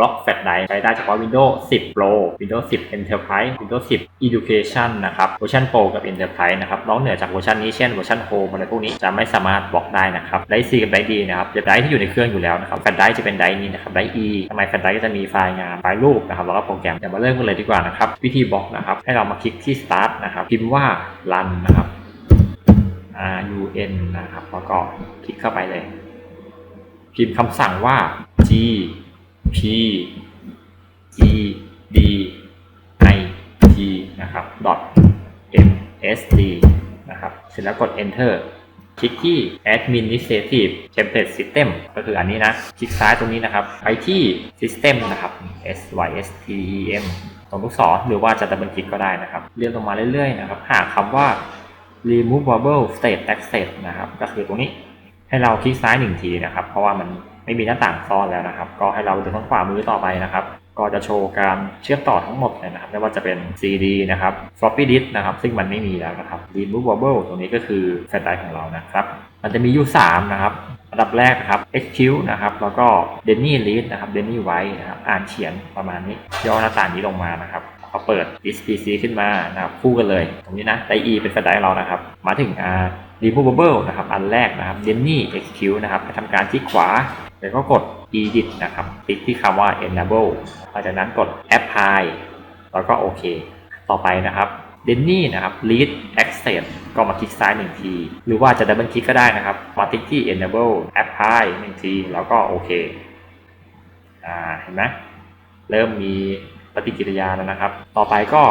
บล็อกแฟลชไดร์ใช้ได้เฉพาะ Windows 10 Pro Windows 10 Enterprise Windows 10 Education นะครับเวอร์ชัน Pro กับ Enterprise นะครับนอกเหนือจากเวอร์ชันนี้เช่นเวอร์ชัน Home อะไรพวกนี้จะไม่สามารถบล็อกได้นะครับไดร์ C กับไดร์ D นะครับจะไดร์ที่อยู่ในเครื่องอยู่แล้วนะครับแฟลชไดร์จะเป็นไดร์นี้นะครับไดร์ E ทำไมแฟลชไดร์ก็จะมีไฟล์งานไฟล์รูปนะครับแล้วก็โปรแกรมเดี๋ยวมาเริ่มกันเลยดีกว่านะครับวิธีบล็อกนะครับให้เรามาคลิกที่ Start นะครับพิมพ์ว่า Run นะครับ R U N นะครับแล้วก็คลิกเข้าไปเลย พิมพ์คำสั่งว่า G P E D I T นะครับ dot M S D นะครับเสร็จแล้วกด enter คลิกที่ administrative template system ก็คืออันนี้นะ คลิกซ้ายตรงนี้นะครับ ไปที่ system นะครับ S Y S T E M ตรงลูกศรหรือว่าจะดับเบิลคลิกก็ได้นะครับ เลื่อนลงมาเรื่อยๆนะครับ หาคำว่า removable state access นะครับ ก็คือตรงนี้ ให้เราคลิกซ้ายหนึ่งทีนะครับ เพราะว่ามันไม่มีหน้าต่างซ่อนแล้วนะครับ ก็ให้เราดูทางขวามือต่อไปนะครับ ก็จะโชว์การเชื่อมต่อทั้งหมดเลยนะครับ ไม่ว่าจะเป็น CD นะครับ floppy disk นะครับ ซึ่งมันไม่มีแล้วนะครับ removable ตรงนี้ก็คือแฟลชไดรฟ์ของเรานะครับ มันจะมีอยู่3นะครับอันดับแรกนะครับ XQ นะครับ แล้วก็ Denny Read นะครับ Denny Write นะครับ อ่านเขียนประมาณนี้ ย่อหน้าต่างนี้ลงมานะครับพอเปิด disk PC ขึ้นมานะครับ คู่กันเลย ตรงนี้นะได E เป็นแฟลชไดร์เรานะครับ มาถึงอ่า removable นะครับ อันแรกนะครับ Denny XQ นะครับให้ทำการที่ขวา แล้วก็กด edit นะครับติ๊กที่คำว่า enable หลังจากนั้นกด apply แล้วก็โอเค ต่อไปนะครับ Denny นะครับ read access ก็มาคลิกซ้ายหนึ่งที หรือว่าจะดับเบิลคลิกก็ได้นะครับ มาติ๊กที่ enable apply หนึ่งที แล้วก็โอเคอ่าเห็นไหมเริ่มมีปฏิกิริยาแล้วนะครับ ต่อไปก็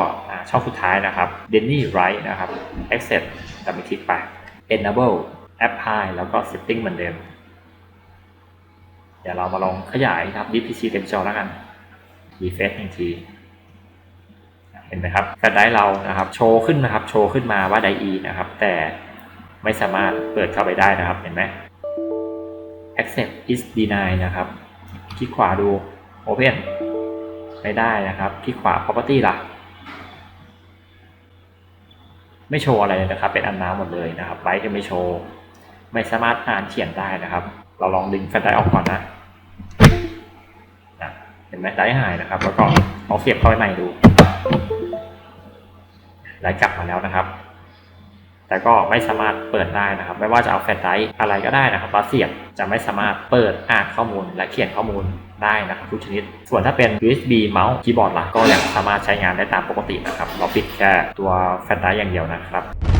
ช่องสุดท้ายนะครับ Denny write นะครับ access ดับเบิลคลิกไป enable apply แล้วก็ setting เหมือนเดิม เดี๋ยวเรามาลองขยายครับ DPC เต็มจอแล้วกัน refresh หนึ่งที เห็นไหมครับแฟลชไดร์เรานะครับ โชว์ขึ้นนะครับ โชว์ขึ้นมาว่าไดอี นะครับ แต่ไม่สามารถเปิดเข้าไปได้นะครับ เห็นไหม accept is denied นะครับ คลิกขวาดู open ไม่ได้นะครับ คลิกขวา property ล่ะ ไม่โชว์อะไรเลยนะครับ เป็นอันน้ำหมดเลยนะครับไบต์จะไม่โชว์ ไม่สามารถอ่านเขียนได้นะครับ เราลองดึงแฟลชไดร์ออกก่อนนะเห็นไหมไดร์หายนะครับ แล้วก็ลองเสียบเข้าไปใหม่ดูไดร์กลับมาแล้วนะครับ แต่ก็ไม่สามารถเปิดได้นะครับ ไม่ว่าจะเอาแฟลชไดร์อะไรก็ได้นะครับมาเสียบจะไม่สามารถเปิดอ่านข้อมูลและเขียนข้อมูล ได้นะครับทุกชนิด ส่วนถ้าเป็น USB เมาส์คีย์บอร์ดล่ะก็ยังสามารถใช้งานได้ตามปกตินะครับ เราปิดแค่ตัวแฟลชไดร์อย่างเดียวนะครับ